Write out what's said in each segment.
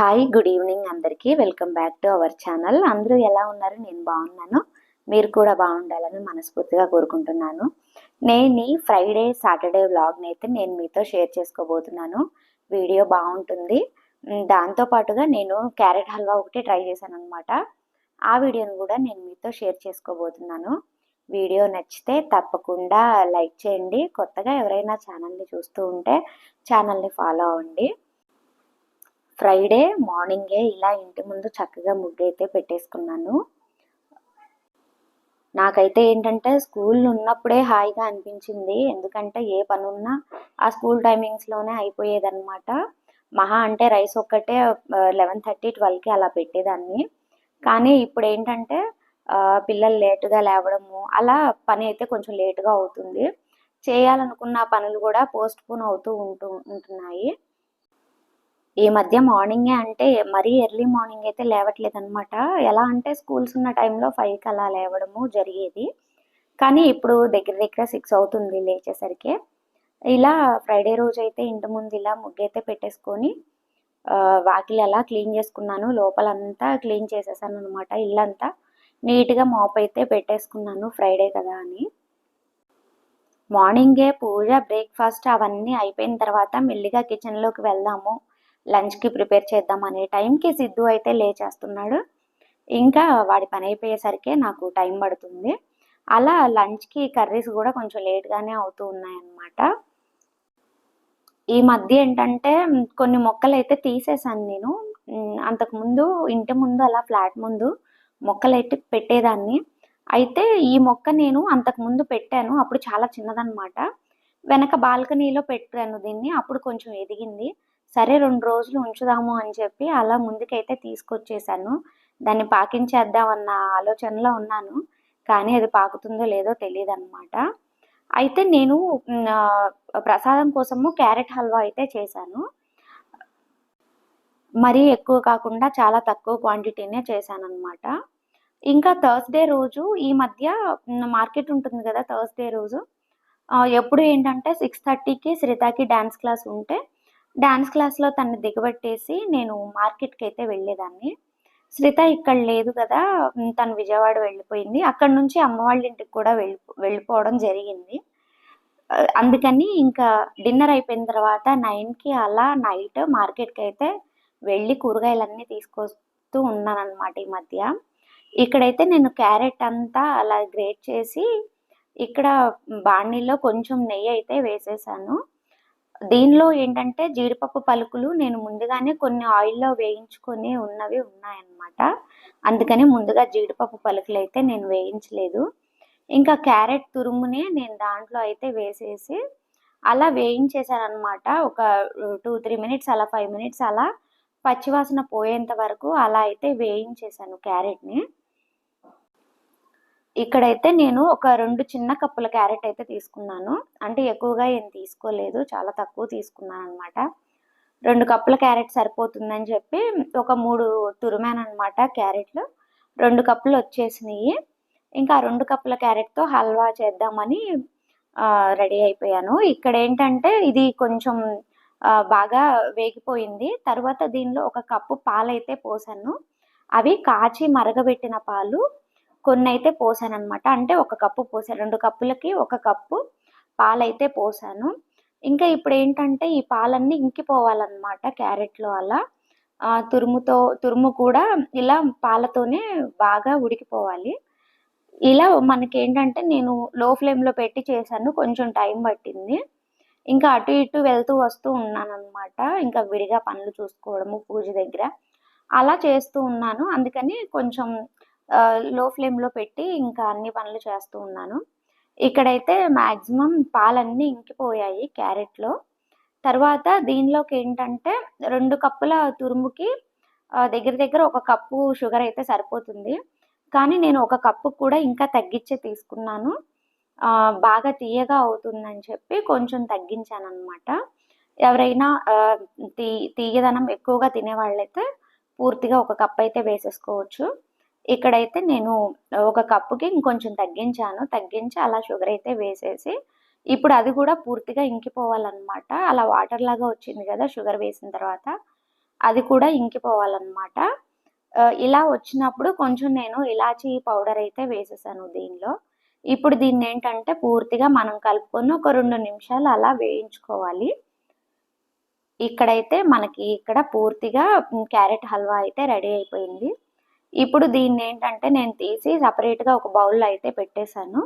Hi good evening అందరికీ. Welcome back to our channel అందరూ ఎలా ఉన్నారు? నేను బాగున్నాను. మీరు కూడా బాగుండాలని మనస్ఫూర్తిగా కోరుకుంటున్నాను. నేను ఈ ఫ్రైడే సాటర్డే వ్లాగ్ని అయితే నేను మీతో షేర్ చేసుకోబోతున్నాను. వీడియో బాగుంటుంది. దాంతోపాటుగా దాంతో పాటుగా నేను క్యారెట్ హల్వా ఒకటి ట్రై చేశాను అనమాట ఆ వీడియోని కూడా నేను మీతో షేర్ చేసుకోబోతున్నాను. వీడియో నచ్చితే తప్పకుండా లైక్ చేయండి. కొత్తగా ఎవరైనా ఛానల్ని చూస్తూ ఉంటే ఛానల్ని ఫాలో అవ్వండి. ఫ్రైడే మార్నింగే ఇలా ఇంటి ముందు చక్కగా ముగ్గు అయితే పెట్టేసుకున్నాను. నాకైతే ఏంటంటే స్కూల్ ఉన్నప్పుడే హాయిగా అనిపించింది. ఎందుకంటే ఏ పని ఉన్నా ఆ స్కూల్ టైమింగ్స్లోనే అయిపోయేదన్నమాట. మహా అంటే రైస్ ఒక్కటే లెవెన్ థర్టీ ట్వెల్వ్కి అలా పెట్టేదాన్ని. కానీ ఇప్పుడు ఏంటంటే పిల్లలు లేటుగా లేవడము అలా పని అయితే కొంచెం లేటుగా అవుతుంది. చేయాలనుకున్న పనులు కూడా పోస్ట్ పోన్ అవుతూ ఉంటూ ఉంటున్నాయి. ఈ మధ్య మార్నింగే అంటే మరీ ఎర్లీ మార్నింగ్ అయితే లేవట్లేదు అనమాట ఎలా అంటే స్కూల్స్ ఉన్న టైంలో ఫైవ్కి అలా లేవడము జరిగేది. కానీ ఇప్పుడు దగ్గర దగ్గర సిక్స్ అవుతుంది లేచేసరికి. ఇలా ఫ్రైడే రోజు అయితే ఇంటి ముందు ఇలా ముగ్గు అయితే పెట్టేసుకొని వాకిలి అలా క్లీన్ చేసుకున్నాను. లోపలంతా క్లీన్ చేసేసాను అనమాట ఇల్లంతా నీట్గా మాప్ అయితే పెట్టేసుకున్నాను ఫ్రైడే కదా అని. మార్నింగే పూజ బ్రేక్ఫాస్ట్ అవన్నీ అయిపోయిన తర్వాత మెల్లిగా కిచెన్లోకి వెళ్దాము. లంచ్కి ప్రిపేర్ చేద్దాం అనే టైంకి సిద్ధు అయితే లేచేస్తున్నాడు. ఇంకా వాడి పని అయిపోయేసరికే నాకు టైం పడుతుంది. అలా లంచ్కి కర్రీస్ కూడా కొంచెం లేట్గానే అవుతూ ఉన్నాయన్నమాట. ఈ మధ్య ఏంటంటే కొన్ని మొక్కలు అయితే తీసేసాను నేను. అంతకుముందు ఇంటి ముందు అలా ఫ్లాట్ ముందు మొక్కలు అయితే పెట్టేదాన్ని. అయితే ఈ మొక్క నేను అంతకుముందు పెట్టాను. అప్పుడు చాలా చిన్నదనమాట వెనక బాల్కనీలో పెట్టాను దీన్ని. అప్పుడు కొంచెం ఎదిగింది. సరే రెండు రోజులు ఉంచుదాము అని చెప్పి అలా ముందుకైతే తీసుకొచ్చేసాను. దాన్ని పాకించేద్దామన్న ఆలోచనలో ఉన్నాను. కానీ అది పాకుతుందో లేదో తెలియదు అనమాట అయితే నేను ప్రసాదం కోసము క్యారెట్ హల్వా అయితే చేశాను. మరీ ఎక్కువ కాకుండా చాలా తక్కువ క్వాంటిటీనే చేశాను అనమాట ఇంకా థర్స్డే రోజు ఈ మధ్య మార్కెట్ ఉంటుంది కదా థర్స్డే రోజు ఎప్పుడు ఏంటంటే సిక్స్ థర్టీకి శ్రీతాకి డ్యాన్స్ క్లాస్ ఉంటే డ్యాన్స్ క్లాస్లో తను దిగబెట్టేసి నేను మార్కెట్కి అయితే వెళ్ళేదాన్ని. శ్రీత ఇక్కడ లేదు కదా తను విజయవాడ వెళ్ళిపోయింది. అక్కడ నుంచి అమ్మ వాళ్ళ ఇంటికి కూడా వెళ్ళి వెళ్ళిపోవడం జరిగింది. అందుకని ఇంకా డిన్నర్ అయిపోయిన తర్వాత నైన్కి అలా నైట్ మార్కెట్కి అయితే వెళ్ళి కూరగాయలన్నీ తీసుకొస్తూ ఉన్నాను అనమాట ఈ మధ్య. ఇక్కడైతే నేను క్యారెట్ అంతా అలా గ్రేట్ చేసి ఇక్కడ బాణీలో కొంచెం నెయ్యి అయితే వేసేసాను. దీనిలో ఏంటంటే జీడిపప్పు పలుకులు నేను ముందుగానే కొన్ని ఆయిల్లో వేయించుకొని ఉన్నవి ఉన్నాయన్నమాట. అందుకని ముందుగా జీడిపప్పు పలుకులు అయితే నేను వేయించలేదు. ఇంకా క్యారెట్ తురుమునే నేను దాంట్లో అయితే వేసేసి అలా వేయించేసాను ఒక టూ త్రీ మినిట్స్ అలా ఫైవ్ మినిట్స్ అలా పచ్చివాసన పోయేంత వరకు అలా అయితే వేయించేసాను క్యారెట్ని. ఇక్కడైతే నేను ఒక రెండు చిన్న కప్పుల క్యారెట్ అయితే తీసుకున్నాను. అంటే ఎక్కువగా ఏం తీసుకోలేదు చాలా తక్కువ తీసుకున్నాను అనమాట రెండు కప్పుల క్యారెట్ సరిపోతుందని చెప్పి ఒక మూడు తురిమాను అనమాట క్యారెట్లు. రెండు కప్పులు వచ్చేసినాయి. ఇంకా రెండు కప్పుల క్యారెట్తో హల్వా చేద్దామని రెడీ అయిపోయాను. ఇక్కడ ఏంటంటే ఇది కొంచెం బాగా వేగిపోయింది. తర్వాత దీనిలో ఒక కప్పు పాలైతే పోసాను. అవి కాచి మరగబెట్టిన పాలు కొన్ని అయితే పోసాను అనమాట అంటే ఒక కప్పు పోసాను రెండు కప్పులకి ఒక కప్పు పాలైతే పోసాను. ఇంకా ఇప్పుడు ఏంటంటే ఈ పాలన్నీ ఇంకిపోవాలన్నమాట క్యారెట్లో అలా. తురుముతో తురుము కూడా ఇలా పాలతోనే బాగా ఉడికిపోవాలి. ఇలా మనకి ఏంటంటే నేను లో ఫ్లేమ్లో పెట్టి చేశాను కొంచెం టైం పట్టింది. ఇంకా అటు ఇటు వెళ్తూ వస్తూ ఉన్నాను అనమాట ఇంకా విడిగా పనులు చూసుకోవడము పూజ దగ్గర అలా చేస్తూ ఉన్నాను. అందుకని కొంచెం లో ఫ్లేమ్లో పెట్టి ఇంకా అన్ని పనులు చేస్తూ ఉన్నాను. ఇక్కడైతే మ్యాక్సిమం పాలన్నీ ఇంకిపోయాయి క్యారెట్లో తర్వాత దీనిలోకి ఏంటంటే రెండు కప్పుల తురుముకి దగ్గర దగ్గర ఒక కప్పు షుగర్ అయితే సరిపోతుంది. కానీ నేను ఒక కప్పు కూడా ఇంకా తగ్గించే తీసుకున్నాను. బాగా తీయగా అవుతుందని చెప్పి కొంచెం తగ్గించాను అనమాట ఎవరైనా తీ తీయదనం ఎక్కువగా తినే వాళ్ళైతే పూర్తిగా ఒక కప్ అయితే వేసేసుకోవచ్చు. ఇక్కడైతే నేను ఒక కప్పుకి ఇంకొంచెం తగ్గించాను. తగ్గించి అలా షుగర్ అయితే వేసేసి ఇప్పుడు అది కూడా పూర్తిగా ఇంకిపోవాలన్నమాట. అలా వాటర్ లాగా వచ్చింది కదా షుగర్ వేసిన తర్వాత అది కూడా ఇంకిపోవాలన్నమాట. ఇలా వచ్చినప్పుడు కొంచెం నేను ఇలాచీ పౌడర్ అయితే వేసేసాను దీనిలో. ఇప్పుడు దీన్ని ఏంటంటే పూర్తిగా మనం కలుపుకొని ఒక రెండు నిమిషాలు అలా వేయించుకోవాలి. ఇక్కడైతే మనకి ఇక్కడ పూర్తిగా క్యారెట్ హల్వా అయితే రెడీ అయిపోయింది. ఇప్పుడు దీన్ని ఏంటంటే నేను తీసి సపరేట్గా ఒక బౌల్లో అయితే పెట్టేశాను.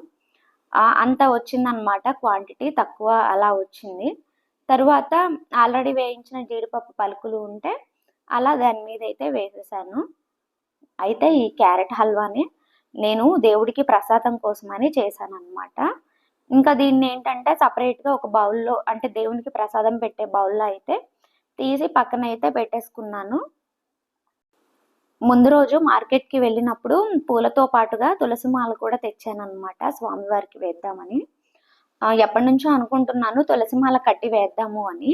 అంత వచ్చిందనమాట క్వాంటిటీ తక్కువ అలా వచ్చింది. తర్వాత ఆల్రెడీ వేయించిన జీడిపప్పు పలుకులు ఉంటే అలా దాని మీద అయితే వేసేసాను. అయితే ఈ క్యారెట్ హల్వాని నేను దేవుడికి ప్రసాదం కోసమని చేశాను అనమాట ఇంకా దీన్ని ఏంటంటే సపరేట్గా ఒక బౌల్లో అంటే దేవునికి ప్రసాదం పెట్టే బౌల్లో అయితే తీసి పక్కన అయితే పెట్టేసుకున్నాను. ముందు రోజు మార్కెట్కి వెళ్ళినప్పుడు పూలతో పాటుగా తులసి మాల కూడా తెచ్చాను అనమాట స్వామివారికి వేద్దామని. ఎప్పటి నుంచో అనుకుంటున్నాను తులసి మాల కట్టి వేద్దాము అని.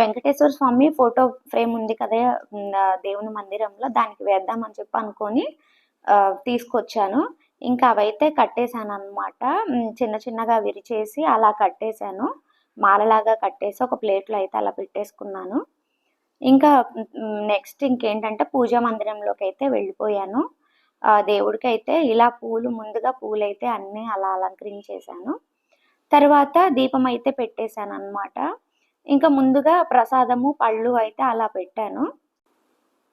వెంకటేశ్వర స్వామి ఫోటో ఫ్రేమ్ ఉంది కదా దేవుని మందిరంలో దానికి వేద్దామని చెప్పి అనుకొని తీసుకొచ్చాను. ఇంకా అవైతే కట్టేశాను అనమాట చిన్న చిన్నగా విరిచేసి అలా కట్టేశాను. మాలలాగా కట్టేసి ఒక ప్లేట్లో అయితే అలా పెట్టేసుకున్నాను. ఇంకా నెక్స్ట్ ఇంకేంటంటే పూజా మందిరంలోకి అయితే వెళ్ళిపోయాను. దేవుడికి అయితే ఇలా పూలు ముందుగా పూలు అయితే అన్నీ అలా అలంకరించేశాను. తర్వాత దీపం అయితే పెట్టేశాను అనమాట ఇంకా ముందుగా ప్రసాదము పళ్ళు అయితే అలా పెట్టాను.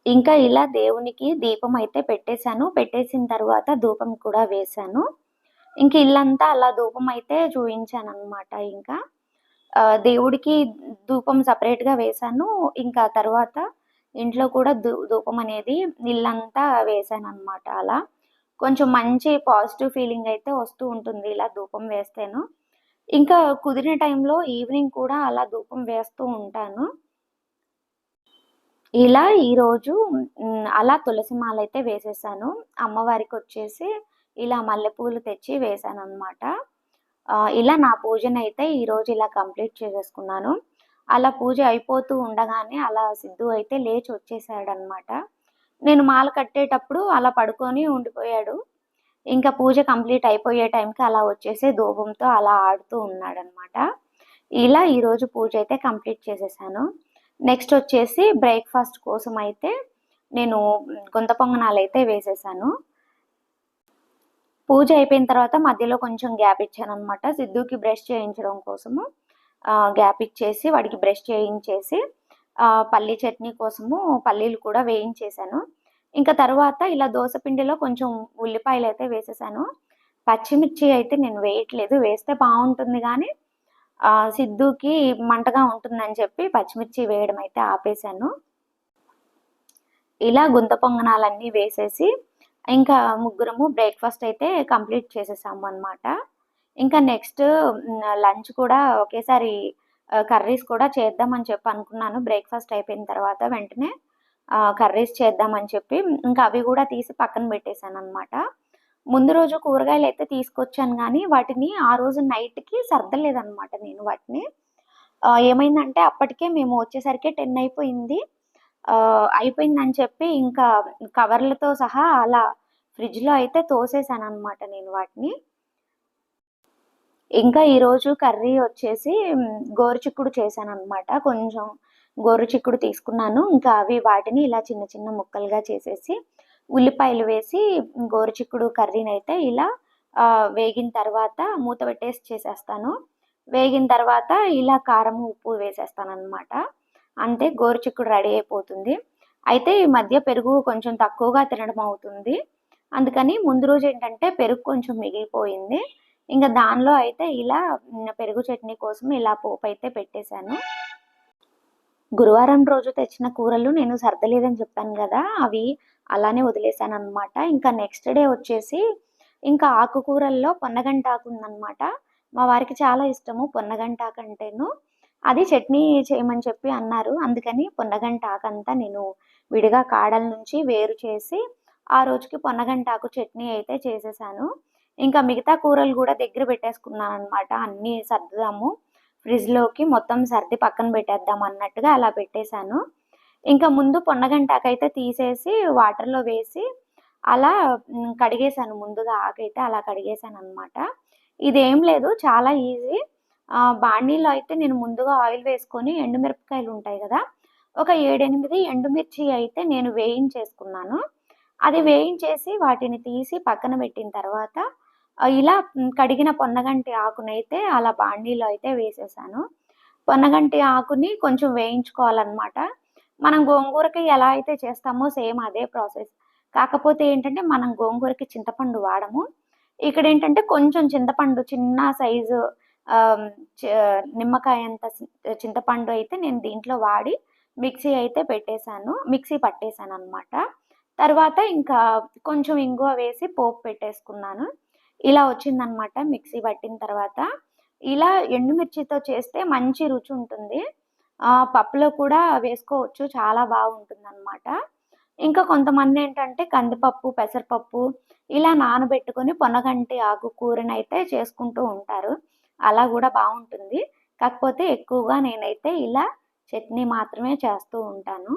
ఇంకా ఇలా దేవునికి దీపం అయితే పెట్టేశాను. పెట్టేసిన తర్వాత ధూపం కూడా వేశాను. ఇంక ఇల్లంతా అలా ధూపం అయితే చూపించాను అనమాట ఇంకా. దేవుడికి ధూపం సపరేట్గా వేశాను. ఇంకా తర్వాత ఇంట్లో కూడా ధూ ధూపం అనేది ఇల్లంతా వేశాను అనమాట అలా. కొంచెం మంచి పాజిటివ్ ఫీలింగ్ అయితే వస్తూ ఉంటుంది ఇలా ధూపం వేస్తేను. ఇంకా కుదిరిన టైంలో ఈవినింగ్ కూడా అలా ధూపం వేస్తూ ఉంటాను. ఇలా ఈరోజు అలా తులసి మాల అయితే వేసేసాను. అమ్మవారికి వచ్చేసి ఇలా మల్లెపూలు తెచ్చి వేసాను అనమాట ఇలా నా పూజనైతే అయితే ఈరోజు ఇలా కంప్లీట్ చేసేసుకున్నాను. అలా పూజ అయిపోతూ ఉండగానే అలా సిద్ధు అయితే లేచి వచ్చేసాడనమాట నేను మాల కట్టేటప్పుడు అలా పడుకొని ఉండిపోయాడు. ఇంకా పూజ కంప్లీట్ అయిపోయే టైంకి అలా వచ్చేసి ధూపంతో అలా ఆడుతూ ఉన్నాడనమాట ఇలా ఈరోజు పూజ అయితే కంప్లీట్ చేసేసాను. నెక్స్ట్ వచ్చేసి బ్రేక్ఫాస్ట్ కోసం అయితే నేను గుంత పొంగనాలు అయితే వేసేసాను. పూజ అయిపోయిన తర్వాత మధ్యలో కొంచెం గ్యాప్ ఇచ్చాను అనమాట సిద్ధుకి బ్రష్ చేయించడం కోసము గ్యాప్ ఇచ్చేసి వాడికి బ్రష్ చేయించేసి పల్లి పల్లీ చట్నీ కోసము పల్లీలు కూడా వేయించేశాను. ఇంకా తర్వాత ఇలా దోశ పిండిలో కొంచెం ఉల్లిపాయలు అయితే వేసేసాను. పచ్చిమిర్చి అయితే నేను వేయట్లేదు వేస్తే బాగుంటుంది కానీ సిద్ధుకి మంటగా ఉంటుందని చెప్పి పచ్చిమిర్చి వేయడం అయితే ఆపేశాను. ఇలా గుంత పొంగనాలన్నీ వేసేసి ఇంకా ముగ్గురము బ్రేక్ఫాస్ట్ అయితే కంప్లీట్ చేసేసాము అనమాట ఇంకా నెక్స్ట్ లంచ్ కూడా ఒకేసారి కర్రీస్ కూడా చేద్దామని చెప్పి అనుకున్నాను. బ్రేక్ఫాస్ట్ అయిపోయిన తర్వాత వెంటనే కర్రీస్ చేద్దామని చెప్పి ఇంకా అవి కూడా తీసి పక్కన పెట్టేశాను అనమాట ముందు రోజు కూరగాయలు అయితే తీసుకొచ్చాను కానీ వాటిని ఆ రోజు నైట్కి సర్దలేదనమాట నేను వాటిని. ఏమైందంటే అప్పటికే మేము వచ్చేసరికి టెన్ అయిపోయింది. అయిపోయిందని చెప్పి ఇంకా కవర్లతో సహా అలా ఫ్రిడ్జ్లో అయితే తోసేసాను అనమాట నేను వాటిని. ఇంకా ఈరోజు కర్రీ వచ్చేసి గోరుచిక్కుడు చేశాను అనమాట కొంచెం గోరుచిక్కుడు తీసుకున్నాను. ఇంకా అవి వాటిని ఇలా చిన్న చిన్న ముక్కలుగా చేసేసి ఉల్లిపాయలు వేసి గోరుచిక్కుడు కర్రీని అయితే ఇలా వేగిన తర్వాత మూత పెట్టేసి చేసేస్తాను. వేగిన తర్వాత ఇలా కారం ఉప్పు వేసేస్తాను అనమాట అంతే గోరుచిక్కుడు రెడీ అయిపోతుంది. అయితే ఈ మధ్య పెరుగు కొంచెం తక్కువగా తినడం అవుతుంది. అందుకని ముందు రోజు ఏంటంటే పెరుగు కొంచెం మిగిలిపోయింది. ఇంకా దానిలో అయితే ఇలా పెరుగు చట్నీ కోసం ఇలా పోపు అయితే పెట్టేశాను. గురువారం రోజు తెచ్చిన కూరలు నేను సర్దలేదని చెప్పాను కదా అవి అలానే వదిలేసాను అనమాట ఇంకా నెక్స్ట్ డే వచ్చేసి ఇంకా ఆకుకూరల్లో పొన్నగంటాకు ఉందన్నమాట. మా వారికి చాలా ఇష్టము పొన్నగంటాకు అంటేను. అది చట్నీ చేయమని చెప్పి అన్నారు. అందుకని పొన్నగంట అంతా నేను విడిగా కాడల నుంచి వేరు చేసి ఆ రోజుకి పొన్నగంటాకు చట్నీ అయితే చేసేసాను. ఇంకా మిగతా కూరలు కూడా దగ్గర పెట్టేసుకున్నాను అనమాట అన్నీ సర్దుదాము. ఫ్రిడ్జ్లోకి మొత్తం సర్ది పక్కన పెట్టేద్దాం అన్నట్టుగా అలా పెట్టేశాను. ఇంకా ముందు పొన్నగంటాకైతే తీసేసి వాటర్లో వేసి అలా కడిగేశాను. ముందుగా ఆకైతే అలా కడిగేశాను అనమాట ఇదేం లేదు చాలా ఈజీ. బాణీలో అయితే నేను ముందుగా ఆయిల్ వేసుకొని ఎండుమిరపకాయలు ఉంటాయి కదా ఒక ఏడెనిమిది ఎండుమిర్చి అయితే నేను వేయించేసుకున్నాను. అది వేయించేసి వాటిని తీసి పక్కన పెట్టిన తర్వాత ఇలా కడిగిన పొన్నగంటి ఆకునైతే అలా బాండీలో అయితే వేసేసాను. పొన్నగంటి ఆకుని కొంచెం వేయించుకోవాలన్నమాట. మనం గోంగూరకి ఎలా అయితే చేస్తామో సేమ్ అదే ప్రాసెస్. కాకపోతే ఏంటంటే మనం గోంగూరకి చింతపండు వాడము. ఇక్కడ ఏంటంటే కొంచెం చింతపండు చిన్న సైజు నిమ్మకాయ అంత చింతపండు అయితే నేను దీంట్లో వాడి మిక్సీ అయితే పెట్టేశాను మిక్సీ పట్టేశాను అనమాట తర్వాత ఇంకా కొంచెం ఇంగువ వేసి పోపు పెట్టేసుకున్నాను. ఇలా వచ్చిందనమాట మిక్సీ పట్టిన తర్వాత. ఇలా ఎండుమిర్చితో చేస్తే మంచి రుచి ఉంటుంది. పప్పులో కూడా వేసుకోవచ్చు చాలా బాగుంటుంది అనమాట ఇంకా కొంతమంది ఏంటంటే కందిపప్పు పెసరపప్పు ఇలా నానబెట్టుకొని పొనగంటి ఆకు కూరనైతే చేసుకుంటూ ఉంటారు. అలా కూడా బాగుంటుంది. కాకపోతే ఎక్కువగా నేనైతే ఇలా చట్నీ మాత్రమే చేస్తూ ఉంటాను.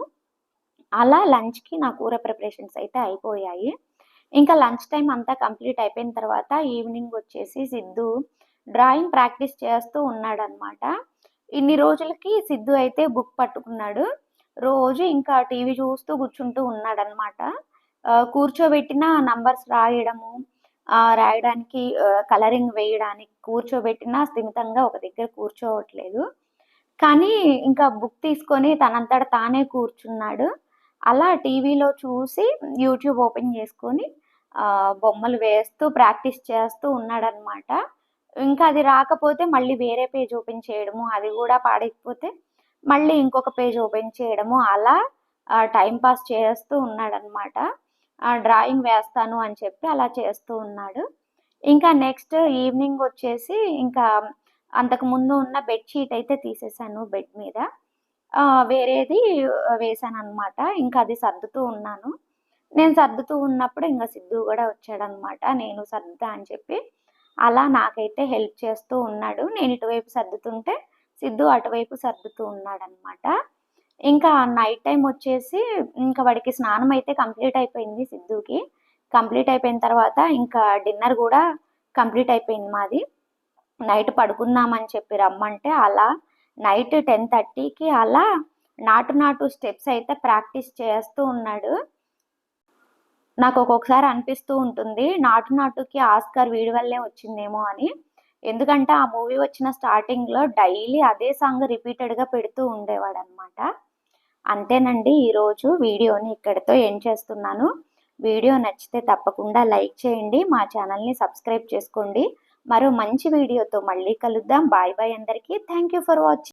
అలా లంచ్కి నా కూర ప్రిపరేషన్స్ అయితే అయిపోయాయి. ఇంకా లంచ్ టైం అంతా కంప్లీట్ అయిపోయిన తర్వాత ఈవినింగ్ వచ్చేసి సిద్ధు డ్రాయింగ్ ప్రాక్టీస్ చేస్తూ ఉన్నాడనమాట ఇన్ని రోజులకి సిద్ధు అయితే బుక్ పట్టుకున్నాడు. రోజు ఇంకా టీవీ చూస్తూ కూర్చుంటూ ఉన్నాడనమాట కూర్చోబెట్టిన నంబర్స్ రాయడము రాయడానికి కలరింగ్ వేయడానికి కూర్చోబెట్టినా స్థిమితంగా ఒక దగ్గర కూర్చోవట్లేదు. కానీ ఇంకా బుక్ తీసుకొని తనంతట తానే కూర్చున్నాడు. అలా టీవీలో చూసి యూట్యూబ్ ఓపెన్ చేసుకొని బొమ్మలు వేస్తూ ప్రాక్టీస్ చేస్తూ ఉన్నాడనమాట. ఇంకా అది రాకపోతే మళ్ళీ వేరే పేజ్ ఓపెన్ చేయడము అది కూడా పాడైపోతే మళ్ళీ ఇంకొక పేజ్ ఓపెన్ చేయడము అలా టైం పాస్ చేస్తూ ఉన్నాడనమాట. డ్రాయింగ్ వేస్తాను అని చెప్పి అలా చేస్తూ ఉన్నాడు. ఇంకా నెక్స్ట్ ఈవినింగ్ వచ్చేసి ఇంకా అంతకు ముందు ఉన్న బెడ్షీట్ అయితే తీసేసాను బెడ్ మీద. వేరేది వేసాను అనమాట ఇంకా అది సర్దుతూ ఉన్నాను. నేను సర్దుతూ ఉన్నప్పుడు ఇంకా సిద్ధు కూడా వచ్చాడనమాట నేను సర్దుతా అని చెప్పి. అలా నాకైతే హెల్ప్ చేస్తూ ఉన్నాడు. నేను ఇటువైపు సర్దుతుంటే సిద్ధు అటువైపు సర్దుతూ ఉన్నాడనమాట ఇంకా నైట్ టైం వచ్చేసి ఇంకా వాడికి స్నానం అయితే కంప్లీట్ అయిపోయింది సిద్ధుకి. కంప్లీట్ అయిపోయిన తర్వాత ఇంకా డిన్నర్ కూడా కంప్లీట్ అయిపోయింది మాది. నైట్ పడుకుందామని చెప్పి రమ్మంటే అలా నైట్ టెన్ థర్టీకి అలా నాటు నాటు స్టెప్స్ అయితే ప్రాక్టీస్ చేస్తూ ఉన్నాడు. నాకు ఒక్కొక్కసారి అనిపిస్తూ ఉంటుంది నాటు నాటుకి ఆస్కార్ వీడి వల్లే వచ్చిందేమో అని. ఎందుకంటే ఆ మూవీ వచ్చిన స్టార్టింగ్లో డైలీ అదే సాంగ్ రిపీటెడ్గా పెడుతూ ఉండేవాడు అనమాట అంతేనండి ఈరోజు వీడియోని ఇక్కడితో ఎండ్ చేస్తున్నాను. వీడియో నచ్చితే తప్పకుండా లైక్ చేయండి మా ఛానల్ని సబ్స్క్రైబ్ చేసుకోండి. మరో మంచి వీడియోతో మళ్ళీ కలుద్దాం. బాయ్ బాయ్ అందరికీ. Thank you for watching